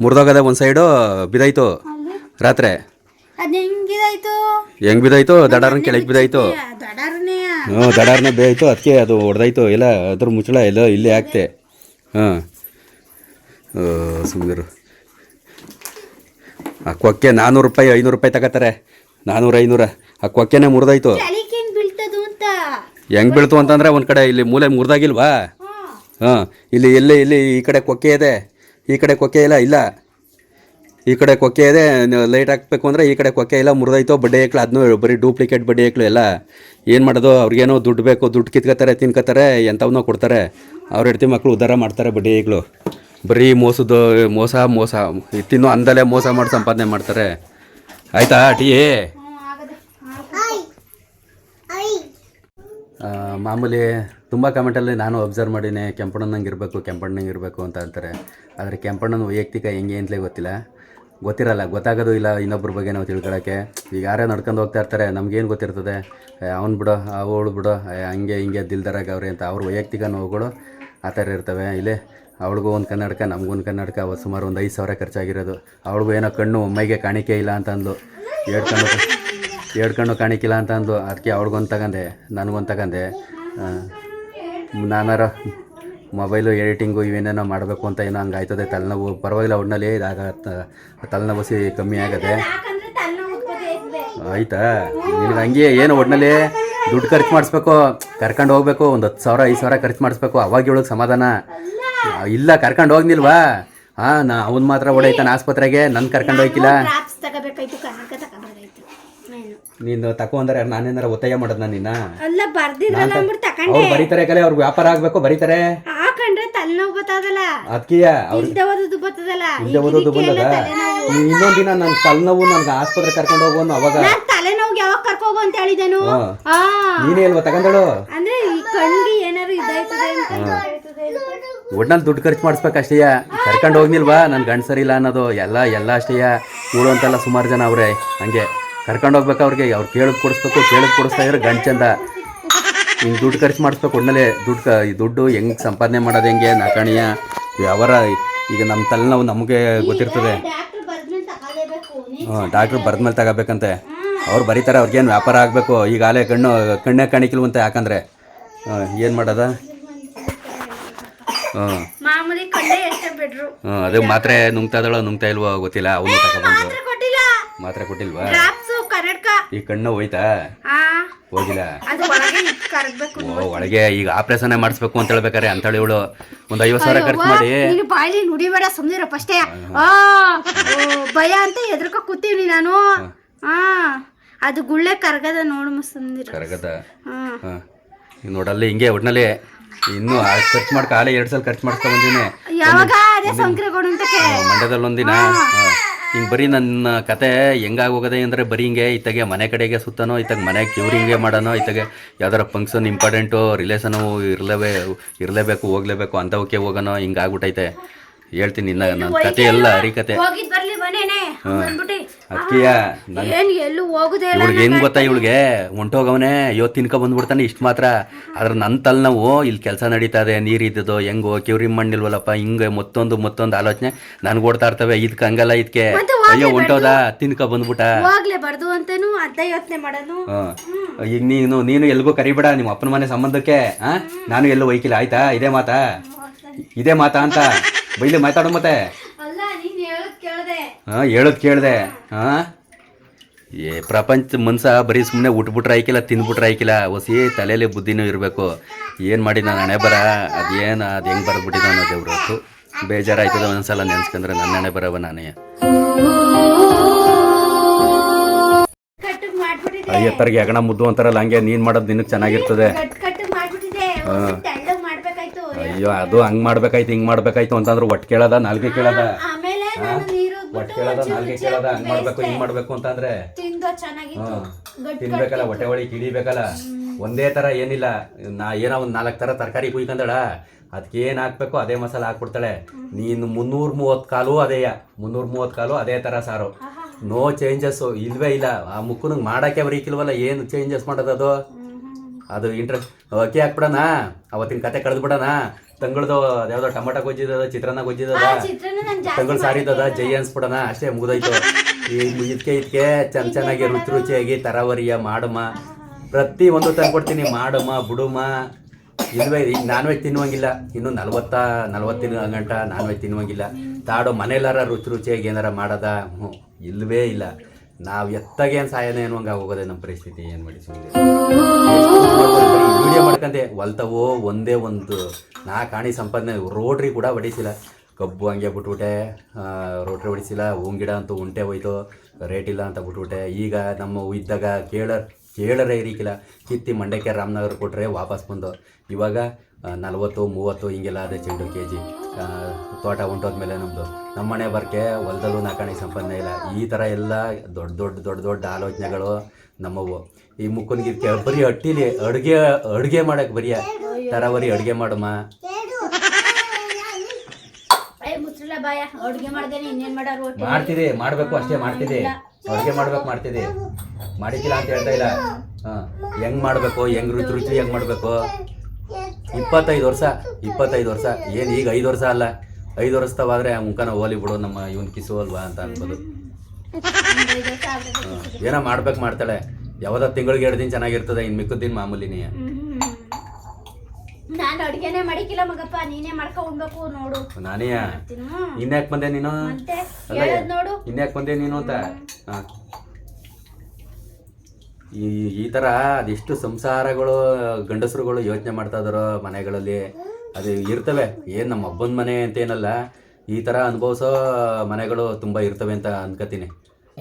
ಮುರಿದೋಗದೆ ಒಂದು ಸೈಡು ಬಿದ್ದಾಯ್ತು. ರಾತ್ರಿ? ಅದ್ ಹೆಂಗಿದಾಯ್ತು? ಹೆಂಗ್ ಬಿದ್ದಾಯ್ತು ದಡಾರನ್ ಕೆಳಗೆ ಬಿದ್ದಾಯ್ತು ದಡಾರನೇ. ಹ್ಞೂ ದಡಾರನ ಬೇಯ್ತು ಅದಕ್ಕೆ ಅದು ಹೊಡೆದಾಯ್ತು ಎಲ್ಲ ಅದ್ರ ಮುಚ್ಚಳ ಎಲ್ಲ ಇಲ್ಲೇ ಹಾಕ್ತೆ ಹಾಂ. ಸುಮ್ಮನಿರು ಆ ಕೊಕ್ಕೆ ನಾನ್ನೂರು ರೂಪಾಯಿ ಐನೂರು ರೂಪಾಯಿ ತಗೋತಾರೆ. ನಾನ್ನೂರು ಐನೂರ. ಆ ಕೊಕ್ಕೆನೇ ಮುರಿದಾಯ್ತು ಹೆಂಗ್ ಬೀಳ್ತು ಅಂತಂದ್ರೆ ಒಂದು ಕಡೆ ಇಲ್ಲಿ ಮೂಲೆ ಮುರಿದಾಗಿಲ್ವಾ? ಹಾ. ಹಾಂ. ಇಲ್ಲಿ ಇಲ್ಲಿ ಇಲ್ಲಿ ಈ ಕಡೆ ಕೊಕ್ಕೆ ಇದೆ. ಈ ಕಡೆ ಕೊಕ್ಕೆ ಇಲ್ಲ ಇಲ್ಲ. ಈ ಕಡೆ ಕೊಕ್ಕೆ ಇದೆ ಲೈಟ್ ಹಾಕಬೇಕು ಅಂದರೆ ಈ ಕಡೆ ಕೊಕ್ಕೆ ಇಲ್ಲ ಮುರಿದೈತೋ ಬಡ್ಡೆ ಏಕ್ಳು ಅದನ್ನೂ ಬರೀ ಡೂಪ್ಲಿಕೇಟ್ ಬಡ್ಡೆ ಏಕ್ಳು ಎಲ್ಲ. ಏನು ಮಾಡೋದು ಅವ್ರಿಗೇನೋ ದುಡ್ಡು ಬೇಕು ದುಡ್ಡು ಕಿತ್ಕೋತಾರೆ ತಿನ್ಕೋತಾರೆ ಎಂಥವನ್ನೋ ಕೊಡ್ತಾರೆ. ಅವ್ರ ಹೆಡ್ತಿ ಮಕ್ಕಳು ಉದ್ಧಾರ ಮಾಡ್ತಾರೆ ಬಡ್ಡೆ ಏಕ್ಳು. ಬರೀ ಮೋಸದ ಮೋಸ ಮೋಸ ತಿನ್ನೋ ಅಂದಲೇ ಮೋಸ ಮಾಡಿ ಸಂಪಾದನೆ ಮಾಡ್ತಾರೆ. ಆಯಿತಾ ಟೀ? ಆ, ಮಾಮೂಲಿ ತುಂಬ ಕಮೆಂಟಲ್ಲಿ ನಾನು ಅಬ್ಸರ್ವ್ ಮಾಡೀನಿ ಕೆಂಪಣ್ಣನಂಗೆ ಇರಬೇಕು ಕೆಂಪಣ್ಣಂಗೆ ಇರಬೇಕು ಅಂತ ಅಂತಾರೆ. ಆದರೆ ಕೆಂಪಣ್ಣನ ವೈಯಕ್ತಿಕ ಹೆಂಗೆ ಅಂತಲೇ ಗೊತ್ತಿಲ್ಲ. ಗೊತ್ತಿರಲ್ಲ, ಗೊತ್ತಾಗೋದು ಇಲ್ಲ ಇನ್ನೊಬ್ಬರ ಬಗ್ಗೆ ನಾವು ತಿಳ್ಕೊಳ್ಳೋಕ್ಕೆ ಈಗ ಯಾರೇ ನಡ್ಕೊಂಡು ಹೋಗ್ತಾ ಇರ್ತಾರೆ, ನಮಗೇನು ಗೊತ್ತಿರ್ತದೆ? ಅವ್ನು ಬಿಡೋ ಅವಳು ಬಿಡೋ ಹಂಗೆ ಹಿಂಗೆ ದಿಲ್ದರಾಗ ಅವ್ರೆ ಅಂತ ಅವ್ರ ವೈಯಕ್ತಿಕ ನೋವುಗಳು ಆ ಥರ ಇರ್ತವೆ. ಇಲ್ಲೇ, ಅವಳಿಗೂ ಒಂದು ಕನ್ನಡಕ, ನಮಗೂ ಒಂದು ಕನ್ನಡಕ ಸುಮಾರು ಒಂದು ಐದು ಸಾವಿರ ಖರ್ಚಾಗಿರೋದು. ಅವಳಿಗೂ ಏನೋ ಕಣ್ಣು ಮೈಗೆ ಕಾಣಿಕೆ ಇಲ್ಲ ಅಂತ ಅಂದ್ಲು. ಹೇಳ್ಕೊಂಡು ಹೇಳ್ಕೊಂಡು ಕಾಣಿಕಿಲ್ಲ ಅಂತ ಅಂದ್ಲು. ಅದಕ್ಕೆ ಅವಳಿಗೊಂದು ತಗೊಂಡೆ ನನಗೊಂದು ತಗೊಂಡೆ ನಾನಾರ ಮೊಬೈಲು ಎಡಿಟಿಂಗು ಇವೇನೇನೋ ಮಾಡಬೇಕು ಅಂತ ಏನೋ ಹಂಗೆ ಆಯ್ತದೆ ತಲೆನೋವು ಪರವಾಗಿಲ್ಲ ಒಡ್ನಲ್ಲಿ ಇದಾಗ ತಲೆನೋವು ಸಿ ಕಮ್ಮಿ ಆಗದೆ. ಆಯ್ತಾ? ನಿನಗೆ ಹಂಗೆ ಏನು ಒಡ್ನಲ್ಲಿ ದುಡ್ಡು ಖರ್ಚು ಮಾಡಿಸ್ಬೇಕು ಕರ್ಕೊಂಡು ಹೋಗ್ಬೇಕು ಒಂದು ಹತ್ತು ಸಾವಿರ ಐದು ಸಾವಿರ ಖರ್ಚು ಮಾಡಿಸ್ಬೇಕು ಅವಾಗ ಹೇಳೋಕೆ ಸಮಾಧಾನ. ಇಲ್ಲ ಕರ್ಕೊಂಡು ಹೋಗ್ನಿಲ್ವಾ? ಹಾಂ ನಾ ಅವ್ನು ಮಾತ್ರ ಓಡೈತಾನೆ ಆಸ್ಪತ್ರೆಗೆ ನನ್ನ ಕರ್ಕೊಂಡು ಹೋಗಿಲ್ಲ ನೀನು ತಕೋ ಅಂದ್ರೆ ನಾನೇನಾರ ಒತ್ತಾಯ ಮಾಡೋದು ನಿನ್ನ ಅಂದ್ಬಿಟ್ಟು ತಕೊಂಡೆ. ಅವ್ರು ಬರೀತಾರೆ ಕಲೆ ಅವ್ರಿಗೆ ವ್ಯಾಪಾರ ಆಗಬೇಕು ಬರೀತಾರೆ. ಹಾಕಂಡ್ರೆ ತಲೆನೋವು ಬರ್ತದಲ್ಲ? ಅದಕ್ಕಿಯ ಇಲ್ದೆ ಓದೋದು ಬರ್ತದಲ್ಲ? ಇಲ್ಲೇ ಓದೋದು ಬಂದದ? ಇನ್ನೊಂದು ದಿನ ನನ್ನ ತಲೆನೋವು ನನ್ಗೆ ಆಸ್ಪತ್ರೆ ಕರ್ಕೊಂಡು ಹೋಗೋನು ಅವಾಗ. ನಾನ್ ತಲೆನೋವಿಗೆ ಯಾವಾಗ ಕರ್ಕೋಗು ಅಂತ ಹೇಳಿದನು? ಆ ನೀನೇ ಅಲ್ವಾ ತಗೊಂಡಳು? ಅಂದ್ರೆ ಈ ಕಣ್ಣಿಗೆ ಏನಾರು ಇದಾಯ್ತದೆ ಅಂತ ಅಂತ. ಒಟ್ನಲ್ಲಿ ದುಡ್ಡು ಖರ್ಚು ಮಾಡಿಸ್ಬೇಕಷ್ಟೇ ಕರ್ಕೊಂಡು ಹೋಗ್ನಿಲ್ವಾ ನನ್ನ ಗಂಡ ಸರಿಯಿಲ್ಲ ಅನ್ನೋದು. ಎಲ್ಲ ಎಲ್ಲ ಅಷ್ಟೇ. ಇವಳು ಅಂತೆಲ್ಲ ಸುಮಾರು ಜನ ಅವರೇ. ಹಂಗೆ ಕರ್ಕೊಂಡು ಹೋಗ್ಬೇಕು ಅವ್ರಿಗೆ. ಅವ್ರು ಕೇಳಿ ಕೊಡಿಸ್ಬೇಕು ಕೇಳಿ ಕೊಡಿಸ್ತಾ ಇದ್ರೆ ಗಂಡ ಚಂದ. ಹಿಂಗೆ ದುಡ್ಡು ಖರ್ಚು ಮಾಡಿಸ್ಬೇಕು ಒಡ್ನಲ್ಲೇ ದುಡ್ಡು ಕ ಈ ದುಡ್ಡು ಹೆಂಗೆ ಸಂಪಾದನೆ ಮಾಡೋದು ಹೆಂಗೆ ನಾಕಣಿಯ ವ್ಯವಹಾರ ಈಗ ನಮ್ಮ ತಲೆನೋವು ನಮಗೆ ಗೊತ್ತಿರ್ತದೆ. ಹ್ಞೂ ಡಾಕ್ಟ್ರು ಬರ್ದ್ಮೇಲೆ ತಗೋಬೇಕಂತೆ. ಅವ್ರು ಬರೀತಾರೆ ಅವ್ರಿಗೇನು ವ್ಯಾಪಾರ ಆಗಬೇಕು. ಈಗ ಆಲೇ ಕಣ್ಣು ಕಣ್ಣೇ ಕಾಣಿಕಿಲ್ವಂತೆ ಯಾಕಂದರೆ. ಏನು ಮಾಡೋದ? ಬಿಡ್ರು ಹ್ಞೂ ಅದು ಮಾತ್ರೆ ನುಂಗ್ತಾ ಇದ್ದಾಳೋ ನುಂಗ್ತಾ ಇಲ್ವೋ ಗೊತ್ತಿಲ್ಲ ಅವನು ತಗೊಬಂದು ಮಾತ್ರ ಕೊಟ್ಟಿಲ್ವಾ? ಈ ಕಣ್ಣು ಹೋಯ್ತಾ? ಹೋಗಿಲ್ಲ. ಒಳಗೆ ಓ ಈಗ ಆಪರೇಷನ್ ಮಾಡಿಸ್ಬೇಕು ಅಂತ ಹೇಳ್ಬೇಕಾರೆ ಅಂತೇಳಿ ಇವಳು ಒಂದು ಐವತ್ತು ಸಾವಿರ ಖರ್ಚು ಮಾಡಿ. ನೀನು ಬಾಯ್ಲಿ ನುಡಿಬೇಡ ಸುಮ್ನಿರಪ್ಪ ಅಷ್ಟೇ. ಭಯ ಅಂತ ಎದ್ರಕ ಕೂತೀವಿ ನಾನು. ಹಾ. ಅದು ಗುಳ್ಳೆ ಕರಗದ ನೋಡು ಸುಮ್ನಿರ. ಕರಗದ? ನೋಡಲ್ಲ ಹಿಂಗೆ ಒಟ್ನಲ್ಲಿ ಇನ್ನು ಖರ್ಚು ಮಾಡ್ಕ ಕಾಲೇ ಎರಡು ಸಲ ಖರ್ಚು ಮಾಡ್ಕೊಂಡ್ ಬಂದೀನಿ. ಯಾವಾಗ? ಅದೇ ಸಂಕ್ರಗೋಡು ಅಂತ ಮಂಡ್ಯದಲ್ಲಿ ಒಂದಿನ ಹಿಂಗೆ ಬರೀ ನನ್ನ ಕತೆ ಹೆಂಗಾಗೋಗದೆ ಅಂದರೆ ಬರೀ ಹಿಂಗೆ ಇತ್ತಗೆ ಮನೆ ಕಡೆಗೆ ಸುತ್ತನೋ, ಇತ್ತಾಗ ಮನೆ ಕ್ಯೂರಿಂಗೇ ಮಾಡೋನೋ, ಇತ್ತಾಗೆ ಯಾವ್ದಾರ ಫಂಕ್ಷನ್ ಇಂಪಾರ್ಟೆಂಟು ರಿಲೇಷನು ಇರಲೇಬೇ ಇರಲೇಬೇಕು, ಹೋಗ್ಲೇಬೇಕು ಅಂಥವಕ್ಕೆ ಹೋಗೋನೋ ಹಿಂಗೆ ಆಗ್ಬಿಟ್ಟೈತೆ ಹೇಳ್ತೀನಿ ಇನ್ನ ನನ್ನ ಕತೆ ಎಲ್ಲ ಹರಿಕತೆ. ಹೋಗಿದ್ ಬರ್ಲಿ ಮನೇನೆ ಅಂದ್ಬಿಟ್ಟು. ಅದಕ್ಕೆಯ ನನ್ನ ಏನ್ ಎಲ್ಲೂ ಹೋಗುದೇ ಇಲ್ಲ ಇವಳಿಗೆ ಹೆಂಗ್ ಗೊತ್ತಾ ಇವಳಿಗೆ? ಹೊಂಟೋಗವನೇ ಇವತ್ತು ತಿನ್ಕೊ ಬಂದ್ಬಿಡ್ತಾನೆ ಇಷ್ಟು ಮಾತ್ರ. ಆದ್ರೆ ನನ್ನ ತಲೆ ನಾವು ಇಲ್ಲಿ ಕೆಲಸ ನಡೀತಾ ಇದೆ ನೀರು ಇದ್ದದೋ ಹೆಂಗೋ ಕಿವ್ರಿ ಮಣ್ಣಿಲ್ವಲ್ಲಪ್ಪ ಹಿಂಗೆ ಮತ್ತೊಂದು ಮತ್ತೊಂದು ಆಲೋಚನೆ. ನನ್ಗೆ ಓಡ್ತಾ ಇರ್ತವೆ ಇದಕ್ಕೆ ಹಂಗಲ್ಲ ಇದಕ್ಕೆ ಅಯ್ಯೋ ಹೊಂಟೋದ? ತಿನ್ಕೊ ಬಂದ್ಬಿಟ್ಟ ಅಂತಾನು ಯೋಚನೆ ಹ್ಮ್. ಈಗ ನೀನು ನೀನು ಎಲ್ಗೂ ಕರಿಬೇಡ ನಿಮ್ಮ ಅಪ್ಪನ ಮನೆ ಸಂಬಂಧಕ್ಕೆ ನಾನು ಎಲ್ಲೂ ಒಯ್ಕಿಲ್ಲ ಆಯ್ತಾ? ಇದೇ ಮಾತಾ? ಇದೇ ಮಾತಾ ಅಂತ? ಬೈಲಿ ಮಾತಾಡು ಮತ್ತೆ. ಹಾಂ ಹೇಳೋದು ಕೇಳಿದೆ. ಹಾಂ. ಏ ಪ್ರಪಂಚ ಮನ್ಸ ಬರೀ ಸುಮ್ಮನೆ ಉಟ್ಬಿಟ್ರೆ ಆಯ್ಕಿಲ್ಲ ತಿಂದ್ಬಿಟ್ರೆ ಆಯ್ಕಿಲ್ಲ ಹೊಸಿ ತಲೆಯಲ್ಲಿ ಬುದ್ಧಿನೂ ಇರಬೇಕು. ಏನು ಮಾಡಿ ನಾನು ಹಣೆ ಬರ? ಅದೇನು ಅದು ಹೆಂಗೆ ಬರ್ಬಿಟ್ಟಿದ ಅನ್ನೋ ದೇವ್ರತ್ತು ಹೊತ್ತು. ಬೇಜಾರಾಯ್ತದ ಒಂದ್ಸಲ ನೆನ್ಸ್ಕೊಂಡ್ರೆ ನನ್ನ ಹಣೆ ಬರವ ನಾನೇ. ಅಯ್ಯತ್ತರಿಗೆ ಹೆಗಣ ಮುದ್ದು ಅಂತಾರಲ್ಲ ಹಂಗೆ ನೀನು ಮಾಡೋದು ನಿನಗೆ ಚೆನ್ನಾಗಿರ್ತದೆ. ಕಟ್ ಅಯ್ಯೋ ಅದು ಹಂಗ್ ಮಾಡ್ಬೇಕಾಯ್ತು ಹಿಂಗ್ ಮಾಡ್ಬೇಕಾಯ್ತು ಅಂತಂದ್ರೆ ಒಟ್ಟು ಕೇಳದ ನಾಲ್ಗೆ ಕೇಳದ? ಆಮೇಲೆ ನಾನು ನೀರು ಒಟ್ಟು ಕೇಳದ ನಾಲ್ಗೆ ಕೇಳದ ಹಂಗ್ ಮಾಡ್ಬೇಕು ಹಿಂಗ್ ಮಾಡ್ಬೇಕು ಅಂತಂದ್ರೆ? ತಿಂದು ಚೆನ್ನಾಗಿತ್ತು. ಹ್ಮ್. ತಿನ್ಬೇಕಲ್ಲ ಹೊಟ್ಟೆ ಒಳಗೆ ಕಿಡಿಬೇಕಲ್ಲ? ಒಂದೇ ತರ ಏನಿಲ್ಲ. ನಾ ಏನೋ ಒಂದು ನಾಲ್ಕು ತರ ತರಕಾರಿ ಕುಯ್ಕೊಂಡಳ. ಅದಕ್ಕೆ ಏನ್ ಹಾಕ್ಬೇಕು? ಅದೇ ಮಸಾಲ ಹಾಕ್ಬಿಡ್ತಾಳೆ. ನೀನು ಮುನ್ನೂರ ಮೂವತ್ತು ಕಾಲು ಅದೇಯ ಮುನ್ನೂರ ಮೂವತ್ತು ಕಾಲು ಅದೇ ತರ ಸಾರು. ನೋ ಚೇಂಜಸ್ ಇಲ್ವೇ ಇಲ್ಲ. ಆ ಮುಕ್ಕನಿಗೆ ಮಾಡಕ್ಕೆ ಬರೀಕಿಲ್ವಲ್ಲ ಏನು ಚೇಂಜಸ್ ಮಾಡೋದು ಅದು? ಅದು ಇಂಟ್ರೆಸ್ಟ್ ಓಕೆ ಹಾಕ್ಬಿಡಣ. ಅವತ್ತಿನ ಕತೆ ಕಳೆದು ಬಿಡೋಣ ತಂಗಳದು ಯಾವ್ದೋ ಟೊಮಟೊ ಗೊಜ್ಜಿದ ಚಿತ್ರಾನ್ನ ಗೊಜ್ಜಿದ ತಂಗಳ ಇದ್ದದ ಸಾರಿದದ ಜೈ ಅನ್ಸ್ಬಿಡೋಣ ಅಷ್ಟೇ ಮುಗಿದೋಯ್ತು. ಈ ಇದಕ್ಕೆ ಇದಕ್ಕೆ ಚೆನ್ನ ಚೆನ್ನಾಗಿ ರುಚಿ ರುಚಿಯಾಗಿ ತರಾವರಿಯ ಮಾಡಮ್ಮ ಪ್ರತಿ ಒಂದು ತಂದ್ಕೊಡ್ತೀನಿ ಮಾಡಮ್ಮ ಬಿಡುಮ. ಇಲ್ವೇ ಈಗ ನಾನ್ ವೆಜ್ ತಿನ್ನುವಂಗಿಲ್ಲ. ಇನ್ನು ನಲ್ವತ್ತ ನಲ್ವತ್ತಿನ ಗಂಟ ನಾನ್ ವೆಜ್ ತಿನ್ನುವಂಗಿಲ್ಲ. ತಾಡು ಮನೇಲಾರ ರುಚಿ ರುಚಿಯಾಗಿ ಏನಾರ ಮಾಡದ? ಹ್ಞೂ ಇಲ್ವೇ ಇಲ್ಲ. ನಾವು ಎತ್ತಾಗೇನು ಸಾಯನ ಅನ್ನುವಂಗೆ ಹೋಗೋದೇ ನಮ್ಮ ಪರಿಸ್ಥಿತಿ ಏನು ಮಾಡಿ ಸುಮ್ಮನೆ ವಿಡಿಯೋ ಮಾಡ್ಕೊಂಡೆ. ಹೊಲ್ತವೋ ಒಂದೇ ಒಂದು ನಾ ಕಾಣಿ ಸಂಪಾದನೆ ರೋಡ್ರಿ ಕೂಡ ಹೊಡಿಸಿಲ್ಲ ಕಬ್ಬು ಹಂಗೆ ಬಿಟ್ಬಿಟ್ಟೆ. ರೋಟ್ರಿ ಹೊಡಿಸಿಲ್ಲ ಹೂಂ ಗಿಡ ಅಂತೂ ಉಂಟೆ ಹೋಯ್ತು. ರೇಟ್ ಇಲ್ಲ ಅಂತ ಬಿಟ್ಬಿಟ್ಟೆ. ಈಗ ನಮ್ಮ ಇದ್ದಾಗ ಕೇಳರ್ ಕೇಳರೇ ಇರಿಕಿಲ್ಲ. ಕಿತ್ತಿ ಮಂಡ್ಯಕ್ಕೆ ರಾಮನಗರ ಕೊಟ್ಟರೆ ವಾಪಸ್ ಬಂದು. ಇವಾಗ ನಲ್ವತ್ತು ಮೂವತ್ತು ಹಿಂಗೆಲ್ಲ ಅದೇ ಚೆಂಡು ಕೆ ಜಿ ತೋಟ ಹೊಂಟೋದ್ಮೇಲೆ ನಮ್ಮದು ನಮ್ಮನೆ ಬರ್ಕೆ ಹೊಲದಲ್ಲೂ ನಾಕಾಣಿ ಸಂಪನ್ನ ಇಲ್ಲ. ಈ ಥರ ಎಲ್ಲ ದೊಡ್ಡ ದೊಡ್ಡ ದೊಡ್ಡ ದೊಡ್ಡ ಆಲೋಚನೆಗಳು ನಮ್ಮವು. ಈ ಮುಕ್ಕನಿಗೆ ಬರೀ ಹಟ್ಟಿಲಿ ಅಡುಗೆ ಅಡುಗೆ ಮಾಡಕ್ಕೆ ಬರೀ ತರಾವರಿ ಅಡುಗೆ ಮಾಡಮ್ಮ ಮಾಡ್ತಿದೆ ಮಾಡಬೇಕು ಅಷ್ಟೇ ಮಾಡ್ತಿದೆ. ಅಡುಗೆ ಮಾಡ್ಬೇಕು ಮಾಡ್ತಿದೆ. ಮಾಡಿದ್ದಿಲ್ಲ ಅಂತ ಹೇಳ್ತಾ ಇಲ್ಲ. ಹಾಂ ಹೆಂಗ್ ಮಾಡಬೇಕು ಹೆಂಗ್ ರುಚಿ ರುಚಿ ಹೆಂಗೆ ಮಾಡಬೇಕು? ಇಪ್ಪತ್ತೈದು ವರ್ಷ ಇಪ್ಪತ್ತೈದು ವರ್ಷ. ಏನು ಈಗ ಐದು ವರ್ಷ ಅಲ್ಲ. ಐದು ವರ್ಷ ತವಾದ್ರೆ ಮುಖನ ಹೋಲಿ ಬಿಡು ನಮ್ಮ ಇವನ್ ಕಿಸು ಅಲ್ವಾ ಅಂತ ಅನ್ಬೋದು. ಏನೋ ಮಾಡ್ಬೇಕು ಮಾಡ್ತಾಳೆ. ಯಾವ್ದೋ ತಿಂಗಳಿಗೆ ಎರಡು ದಿನ ಚೆನ್ನಾಗಿರ್ತದೆ ಇನ್ನು ಮಿಕ್ಕದ ದಿನ ಮಾಮೂಲಿನೇ. ನಾನು ಅಡ್ಗೆನೆ ಮಾಡಿಕ್ಕಿಲ್ಲ ಮಗಪ್ಪ ನೀನೇ ಮಾಡ್ಕೊ ಉಣ್ಬೇಕು ನೋಡು ನಾನೇ ಇನ್ಯಾಕೆ ಇನ್ಯಾಕ್ ಬಂದೆ ನೀನು? ಮತ್ತೆ ಅಲ್ಲ ಹೇಳದ್ ನೋಡು. ಇನ್ಯಾಕ್ ಬಂದೆ ನೀನು ಅಂತ? ಹಾ. ಈ ಈ ಥರ ಅದೆಷ್ಟು ಸಂಸಾರಗಳು, ಗಂಡಸರುಗಳು ಯೋಚನೆ ಮಾಡ್ತಾ ಮನೆಗಳಲ್ಲಿ, ಅದು ಇರ್ತವೆ. ಏನು ನಮ್ಮ ಹಬ್ಬನ ಮನೆ ಅಂತೇನಲ್ಲ ಈ ಥರ ಅನುಭವಿಸೋ ಮನೆಗಳು ತುಂಬ ಇರ್ತವೆ ಅಂತ ಅನ್ಕೋತೀನಿ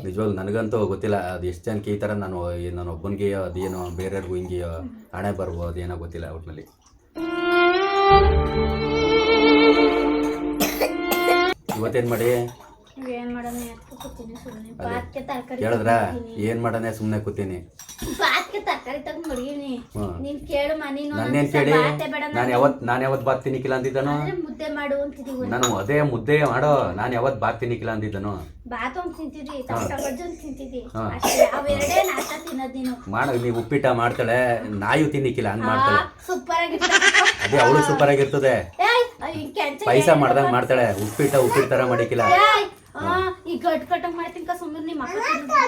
ನಿಜವಾಗ್ಲು ನನಗಂತೂ ಗೊತ್ತಿಲ್ಲ, ಅದು ಎಷ್ಟು ಜನಕ್ಕೆ ಈ ಥರ ನಾನು ನನ್ನ ನಾನು ಒಬ್ಬನಿಗೆ ಅದೇನೋ ಬೇರೆಯವ್ರಿಗೂ ಹಿಂಗೆಯೋ ಹಣೆ ಬರ್ಬೋದು ಅದೇನೋ ಗೊತ್ತಿಲ್ಲ ಒಟ್ಟಿನಲ್ಲಿ ಇವತ್ತೇನು ಮಾಡಿ? ಏನು ಮಾಡೋಣ ಕೇಳಿದ್ರ? ಏನು ಮಾಡನೆ ಸುಮ್ನೆ ಕೂತೀನಿ. ಕೇಳು ನೀನು ನನ್ನೇನು ಕೇಳಿ? ನಾನು ಯಾವತ್ತು ನಾನು ಯಾವತ್ತು ಬಾತ್ ತಿನ್ನಿಕ್ಕಿಲ್ಲ ಅಂದಿದ್ದನು? ನಾನು ಅದೇ ಮುದ್ದೆ ಮಾಡೋ. ನಾನು ಯಾವತ್ತು ಬಾತ್ ತಿನ್ನಿಕ್ಕಿಲ್ಲ ಅಂದಿದ್ದನು? ಮಾಡ ನೀವು ಉಪ್ಪಿಟ್ಟ ಮಾಡ್ತಾಳೆ. ನಾಯು ತಿನ್ನಿಕ್ಕಿಲ್ಲ ಹಂಗೆ ಮಾಡ್ತಾಳೆ. ಅದೇ ಅವಳು ಸೂಪರ್ ಆಗಿರ್ತದೆ ಪೈಸಾ ಮಾಡ್ದಂಗ ಮಾಡ್ತಾಳೆ. ಉಪ್ಪಿಟ್ಟ ಉಪ್ಪಿಟ್ಟ ತರ ಮಾಡಿಕಿಲ್ಲ ಈ ಗಟ್ ಕಟ್ ಮಾಡ್ತೀನಿ ಕ ಸುಮ್ಮನೆ ನಿಮ್ಮ.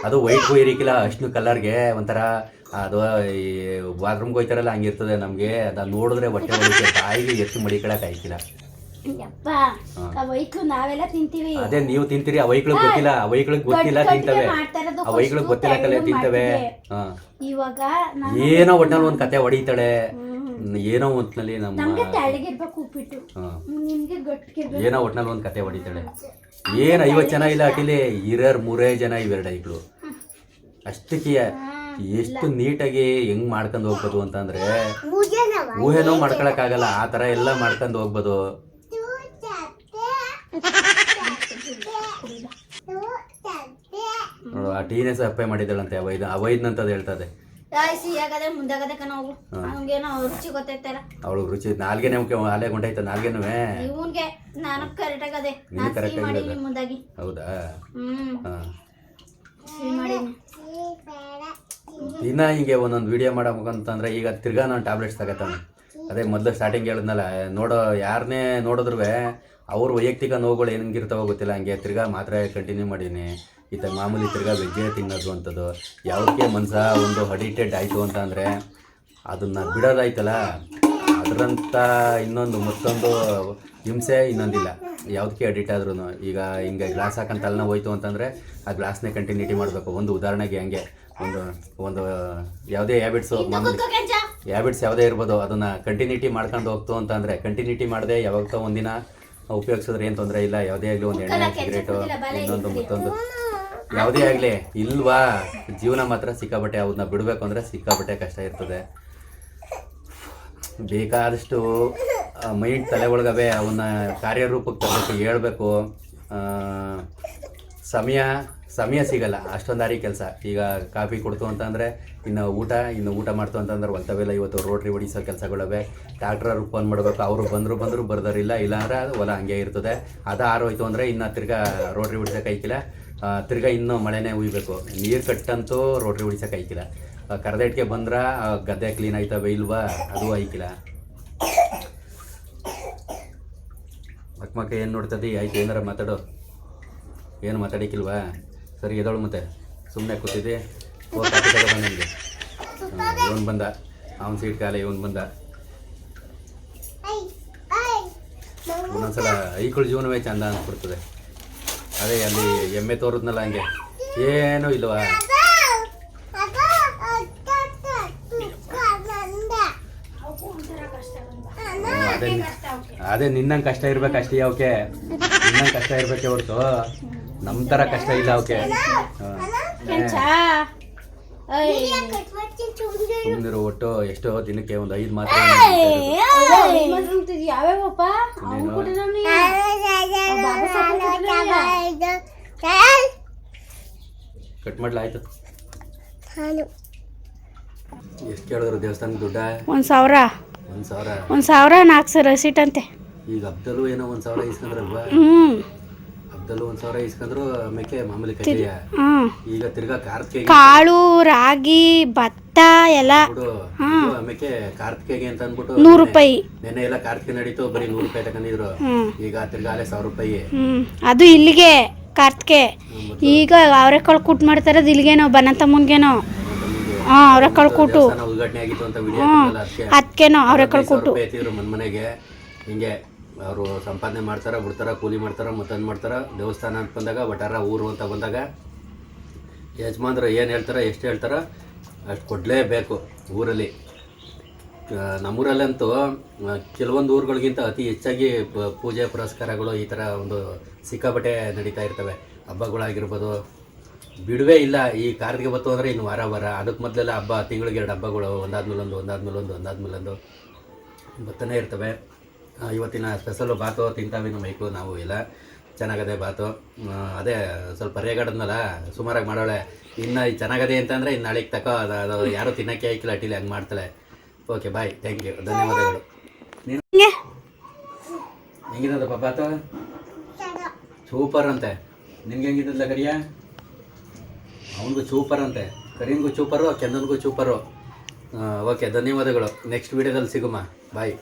ಅದು ವೈಟ್ ಇರಿಕಿಲ್ಲ ಅಷ್ಟು ಕಲರ್ಗೆ ಒಂಥರ ಅದು ಈ ಬಾತ್ರೂಮ್ಗೆ ಹೋಯ್ತಾರಲ್ಲ ಹಂಗಿರ್ತದೆ ನಮಗೆ. ಅದು ನೋಡಿದ್ರೆ ಹೊಟ್ಟೆ ಮಡಿಕೆ ಬಾಯಿಗೆ ಎತ್ತು ಮಡಿಕೊಳಕ್ಕೆ ಆಯ್ತಿಲ್ಲ ಯಪ್ಪ ಆ ವೈಕ್ಲು ನಾವೆಲ್ಲ ತಿಂತೀವಿ. ಅದೇ ನೀವು ತಿಂತೀರಿ ಆ ವೈಕ್ಳಿಗೆ ಗೊತ್ತಿಲ್ಲ ಆ ವೈಕ್ಳಿಗೆ ಗೊತ್ತಿಲ್ಲ ತಿಂತವೆ. ಆ ವೈಕ್ಳಿಗೆ ಗೊತ್ತಿಲ್ಲ ಕಲೆ ತಿಂತವೆ. ಇವಾಗ ನಾನು ಏನೋ ಒಟ್ನಲ್ಲಿ ಒಂದು ಕತೆ ಹೊಡಿತಾಳೆ. ಏನೋ ಒಟ್ನಲ್ಲಿ ನಮ್ಮ ನಮ್ಗೆ ತೆಳ್ಳಗಿರ್ಬೇಕು ಉಪ್ಪಿಟ್ಟು. ನಿಮ್ಗೆ ಗಟ್ಟಿಗೆ ಏನೋ ಒಟ್ನಲ್ಲಿ ಒಂದು ಕತೆ ಹೊಡಿತಾಳೆ. ಏನು ಐವತ್ತು ಜನ ಇಲ್ಲ ಆಕಿಲಿ ಇರೋರು ಮೂರೇ ಜನ ಇವೆರಡು ಐಗಳು ಅಷ್ಟಕ್ಕೆ ಎಷ್ಟು ನೀಟಾಗಿ ಹೆಂಗ್ ಮಾಡ್ಕೊಂಡು ಹೋಗ್ಬೋದು ಅಂತಂದ್ರೆ ಊಹೆನೂ ಮಾಡ್ಕೊಳಕ್ಕಾಗಲ್ಲ ಆ ಥರ ಎಲ್ಲ ಮಾಡ್ಕೊಂಡು ಹೋಗ್ಬೋದು. ನೋಡು, ಆ ಟೀನೇ ಸಪ್ಪೆ ಮಾಡಿದ್ದಾಳಂತೆ ಅವೈದ್ ಅವೈದ್ನಂತದ್ ಹೇಳ್ತದೆ. ಮುಂದಾಗದೆ ಕಣ ಅವನಿಗೇನೋ ರುಚಿ ಗೊತ್ತೈತಲ್ಲ. ಅವಳು ರುಚಿ ನಾಲ್ಗೆನೆ ಮುಖ್ಯ ಅಲೆ ಗುಂಡೈತ ನಾಲ್ಗೆನೂ ಇವನ್ಗೆ ನಾನು ಕರೆಕ್ಟ್ ಆಗದೆ ನೀನು ಸಿಹಿ ಆಗಿರೋದು. ಮುಂದಾಗಿ. ಹೌದಾ? ಹ್ಮ್. ಇನ್ನ ಹಿಂಗೆ ಒಂದೊಂದು ವಿಡಿಯೋ ಮಾಡಬೇಕಂತಂದ್ರೆ ಈಗ ತಿರ್ಗಾ ನಾನು ಟ್ಯಾಬ್ಲೆಟ್ಸ್ ತಗೋತಾನೆ. ಅದೇ ಮೊದಲು ಸ್ಟಾರ್ಟಿಂಗ್ ಹೇಳಿದ್ನಲ್ಲ ನೋಡೋ ಯಾರನ್ನೇ ನೋಡಿದ್ರು ಅವ್ರ ವೈಯಕ್ತಿಕ ನೋವುಗಳು ಹೆಂಗಿರ್ತಾವೋ ಗೊತ್ತಿಲ್ಲ ಹಂಗೆ ತಿರ್ಗಾ ಮಾತ್ರೆ ಕಂಟಿನ್ಯೂ ಮಾಡೀನಿ. ಈ ಥರ ಮಾಮೂಲಿ ತಿರ್ಗಾ ವೆಜ್ಜೇ ತಿನ್ನೋದು ಅಂಥದ್ದು ಯಾವುದಕ್ಕೆ ಮನಸ ಒಂದು ಅಡಿಕ್ಟೆಡ್ ಆಯಿತು ಅಂತ ಅಂದರೆ ಅದನ್ನು ಬಿಡೋದಾಯ್ತಲ್ಲ? ಅದರಂಥ ಇನ್ನೊಂದು ಮತ್ತೊಂದು ಹಿಂಸೆ ಇನ್ನೊಂದಿಲ್ಲ. ಯಾವುದಕ್ಕೆ ಅಡಿಟ್ ಆದ್ರೂ ಈಗ ಹಿಂಗೆ ಗ್ಲಾಸ್ ಹಾಕೊಂಡು ತಲೆನ ಹೋಯ್ತು ಅಂತಂದರೆ ಆ ಗ್ಲಾಸ್ನೇ ಕಂಟಿನ್ಯೂಟಿ ಮಾಡಬೇಕು. ಒಂದು ಉದಾಹರಣೆಗೆ ಹಂಗೆ. ಒಂದು ಒಂದು ಯಾವುದೇ ಹ್ಯಾಬಿಟ್ಸು ಮಾಮೂಲಿ ಹ್ಯಾಬಿಟ್ಸ್ ಯಾವುದೇ ಇರ್ಬೋದು ಅದನ್ನು ಕಂಟಿನ್ಯೂಟಿ ಮಾಡ್ಕೊಂಡು ಹೋಗ್ತು ಅಂತಂದರೆ ಕಂಟಿನ್ಯೂಟಿ ಮಾಡದೆ ಯಾವಾಗ್ತೋ ಒಂದಿನ ಉಪಯೋಗಿಸಿದ್ರೆ ಏನು ತೊಂದರೆ ಇಲ್ಲ. ಯಾವುದೇ ಆಗಲಿ ಒಂದು ಎಣ್ಣೆ ಸಿಗರೇಟು ಇನ್ನೊಂದು ಮತ್ತೊಂದು ಯಾವುದೇ ಆಗಲಿ ಇಲ್ವಾ? ಜೀವನ ಮಾತ್ರ ಸಿಕ್ಕಾಬಟ್ಟೆ ಅವನ್ನ ಬಿಡಬೇಕು ಅಂದರೆ ಸಿಕ್ಕಾಬಟ್ಟೆ ಕಷ್ಟ ಇರ್ತದೆ. ಬೇಕಾದಷ್ಟು ಮೈಂಡ್ ತಲೆ ಒಳಗವೇ ಅವನ್ನ ಕಾರ್ಯರೂಪಕ್ಕೆ ತರಬೇಕು ಹೇಳಬೇಕು. ಸಮಯ ಸಮಯ ಸಿಗಲ್ಲ ಅಷ್ಟೊಂದು ದಾರಿ ಕೆಲಸ. ಈಗ ಕಾಫಿ ಕೊಡ್ತು ಅಂತಂದರೆ ಇನ್ನು ಊಟ ಇನ್ನು ಊಟ ಮಾಡ್ತು ಅಂತಂದ್ರೆ ಹೊಲ್ತವೆಲ್ಲ ಇವತ್ತು ರೋಟ್ರಿ ಹೊಡಿಸೋ ಕೆಲಸಗಳವೆ. ಡಾಕ್ಟ್ರವ್ರಿಗೆ ಫೋನ್ ಮಾಡಬೇಕು ಅವರು ಬಂದರು ಬಂದರು ಬರ್ದಾರಿಲ್ಲ ಇಲ್ಲ ಅಂದ್ರೆ ಅದು ಹೊಲ ಹಂಗೆ ಇರ್ತದೆ. ಅದು ಆರೋಯ್ತು ಅಂದರೆ ಇನ್ನು ತಿರ್ಗಾ ರೋಟ್ರಿ ಹೊಡಿಸೋಕೆ ಐಕಿಲ್ಲ ಆ, ತಿರ್ಗಾ ಇನ್ನೂ ಮಳೆನೇ ಉಯ್ಬೇಕು. ನೀರು ಕಟ್ಟಂತೂ ರೋಟ್ರಿ ಉಳಿಸೋಕೆ ಐಕಿಲ್ಲ. ಕರೆದೇಟ್ಗೆ ಬಂದ್ರೆ ಗದ್ದೆ ಕ್ಲೀನ್ ಆಯ್ತವೆ ಇಲ್ವಾ ಅದು ಐಕಿಲ್ಲ. ಮಕ್ಕ ಏನು ನೋಡ್ತದೆ? ಆಯ್ತು ಏನಾರ ಮಾತಾಡೋ. ಏನು ಮಾತಾಡಿಕಿಲ್ವಾ? ಸರಿ ಎದಳು ಮತ್ತೆ. ಸುಮ್ಮನೆ ಕೂತಿದ್ದೆ. ಬಂದಂಗೆ ಇವನು ಬಂದ. ಅವನ ಸೀಟ್ ಕಾಲ ಇವನು ಬಂದ. ಒಂದೊಂದ್ಸಲ ಐಕಳು ಜೀವನವೇ ಚಂದ ಅನ್ಸ್ಬಿಡ್ತದೆ. ಅದೇ, ಅಲ್ಲಿ ಎಮ್ಮೆ ತೋರದ್ನಲ್ಲ ಹಂಗೆ. ಏನು ಇಲ್ವಾ? ಅದೇ. ಅದೇ ನಿನ್ನಂಗೆ ಕಷ್ಟ ಇರ್ಬೇಕು ಅಷ್ಟೇ ಅವಕ್ಕೆ ನಿನ್ನಂಗೆ ಕಷ್ಟ ಇರ್ಬೇಕೆ ಹೊರತು. ನಮ್ಮ ಥರ ಕಷ್ಟ ಇಲ್ಲ ಅವಕ್ಕೆ. ಸುಮ್ಮನಿರು ಒಟ್ಟು ಎಷ್ಟೋ ದಿನಕ್ಕೆ ಒಂದು ಐದು ಮಾತ್ರ ಯಾವ್ಯಾವಪ್ಪ. ಕಟ್ ಮಾಡ್ಲಾಯ್ತು ಎಷ್ಟು ಕೇಳಿದ್ರು ದೇವಸ್ಥಾನಕ್ಕೆ ದುಡ್ಡ? ಒಂದು ಸಾವಿರ. ಒಂದು ಸಾವಿರ. ಒಂದು ಸಾವಿರ ನಾಲ್ಕು ಸಾವಿರ ಸೀಟ್ ಅಂತೆ. ಈಗ ಹಬ್ದಲ್ಲೂ ಏನೋ ಒಂದು ಸಾವಿರ ಇಸ್ಕೊಂಡ್ರಲ್ವಾ ಹ್ಮ್. ಮೊದಲು ಒಂದ್ ಸಾವಿರ ಇಸ್ಕೊಂಡ್ರು ಆಮೇಲೆ ಮಾಮೂಲಿ ಕಜ್ಜಾಯ ಈಗ ತಿರ್ಗಾ ಕಾರ್ತಿಕೆಗೆ ಕಾಳು ರಾಗಿ ಭತ್ತ ಎಲ್ಲ ಬಿಡು ಆಮೇಲೆ ಕಾರ್ತಿಕೆಗೆ ಅಂತ ಅಂದ್ಬಿಟ್ಟು ನೂರು ರೂಪಾಯಿ. ನೆನ್ನೆ ಎಲ್ಲ ಕಾರ್ತಿಕೆ ನಡೀತು ಬರೀ ನೂರು ರೂಪಾಯಿ ತಗೊಂಡಿದ್ರು. ಈಗ ತಿರ್ಗಾ ಅಲ್ಲೇ ಸಾವಿರ ರೂಪಾಯಿ. ಹ್ಮ್ ಅದು ಇಲ್ಲಿಗೆ ಕಾರ್ತಿಕೆ. ಈಗ ಅವರೆಕಾಳು ಕೂಟ್ ಅದು ಇಲ್ಲಿಗೇನೋ ಬನಂತಮ್ಮನ್ಗೇನೋ ಹಾ ಅವರೆಕಾಳು ಕೂಟು ದೇವಸ್ಥಾನ ಉದ್ಘಾಟನೆ ಆಗಿತ್ತು ಅಂತ ವಿಡಿಯೋ ಅದಕ್ಕೆ ಅದಕ್ಕೇನೋ ಅವರೆಕಾಳು ಕೂಟು ಎತ್ತಿದ್ರು ಮನ್ ಮನೆಗೆ ಹಿಂಗೆ ಅವರು ಸಂಪಾದನೆ ಮಾಡ್ತಾರೆ, ಬಿಡ್ತಾರೆ, ಕೂಲಿ ಮಾಡ್ತಾರೆ ಮತ್ತೊಂದು ಮಾಡ್ತಾರೆ? ದೇವಸ್ಥಾನ ಅಂತ ಬಂದಾಗ ವಟಾರ ಊರು ಅಂತ ಬಂದಾಗ ಯಜಮಾನ್ರು ಏನು ಹೇಳ್ತಾರೆ, ಎಷ್ಟು ಹೇಳ್ತಾರ? ಅಷ್ಟು ಕೊಡಲೇಬೇಕು ಊರಲ್ಲಿ. ನಮ್ಮೂರಲ್ಲಂತೂ ಕೆಲವೊಂದು ಊರುಗಳಿಗಿಂತ ಅತಿ ಹೆಚ್ಚಾಗಿ ಪೂಜೆ ಪುರಸ್ಕಾರಗಳು ಈ ಥರ ಒಂದು ಸಿಕ್ಕಾಪಟ್ಟೆ ನಡೀತಾ ಇರ್ತವೆ. ಹಬ್ಬಗಳಾಗಿರ್ಬೋದು. ಬಿಡುವೇ ಇಲ್ಲ, ಈ ಕಾರ್ತಿಗೆ ಬತ್ತು ಅಂದರೆ ಇನ್ನು ವಾರ ವಾರ. ಅದಕ್ಕೆ ಮೊದಲೆಲ್ಲ ಹಬ್ಬ, ತಿಂಗಳಿಗೆ ಎರಡು ಹಬ್ಬಗಳು ಒಂದಾದ್ಮೇಲೆ ಒಂದು ಒಂದಾದ್ಮೇಲೆ ಒಂದು ಒಂದಾದ್ಮೇಲೆ ಒಂದು ಬತ್ತನೇ ಇರ್ತವೆ. ಇವತ್ತಿನ ಸ್ಪೆಷಲು ಬಾತು ತಿಂತಾವೆ ನಮ್ಮ ಮೈಕು ನಾವು ಇಲ್ಲ ಚೆನ್ನಾಗದೆ ಬಾತು. ಅದೇ ಸ್ವಲ್ಪ ರೇಗಾಡದ್ನಲ್ಲ ಸುಮಾರಾಗಿ ಮಾಡೋಳೆ. ಇನ್ನು ಈ ಚೆನ್ನಾಗದೆ ಅಂತಂದರೆ ಇನ್ನು ನಾಳೆಗೆ ತಕೋ ಅದು ಅದು ಯಾರೂ ತಿನ್ನೋಕ್ಕೆ ಆಯ್ಕಿಲ್ಲ ಅಟ್ಟಿಲಿ ಹಂಗೆ ಮಾಡ್ತಾಳೆ. Okay bye. ಥ್ಯಾಂಕ್ ಯು ಧನ್ಯವಾದಗಳು. ನೀನು? ಹಿಂಗೆ? ಹೆಂಗಿದಪ್ಪ ಬಾತು? ಸೂಪರ್ ಅಂತೆ. ನಿನ್ಗೆ ಹೆಂಗಿದ್ದಲ್ಲ ಕರಿಯ? ಅವನಿಗೂ ಸೂಪರ್ ಅಂತೆ. ಕರೀನ್ಗೂ ಚೂಪರು ಚಂದನ್ಗೂ ಚೂಪರು ಓಕೆ ಧನ್ಯವಾದಗಳು. ನೆಕ್ಸ್ಟ್ ವೀಡಿಯೋದಲ್ಲಿ ಸಿಗುಮ್ಮ ಬಾಯ್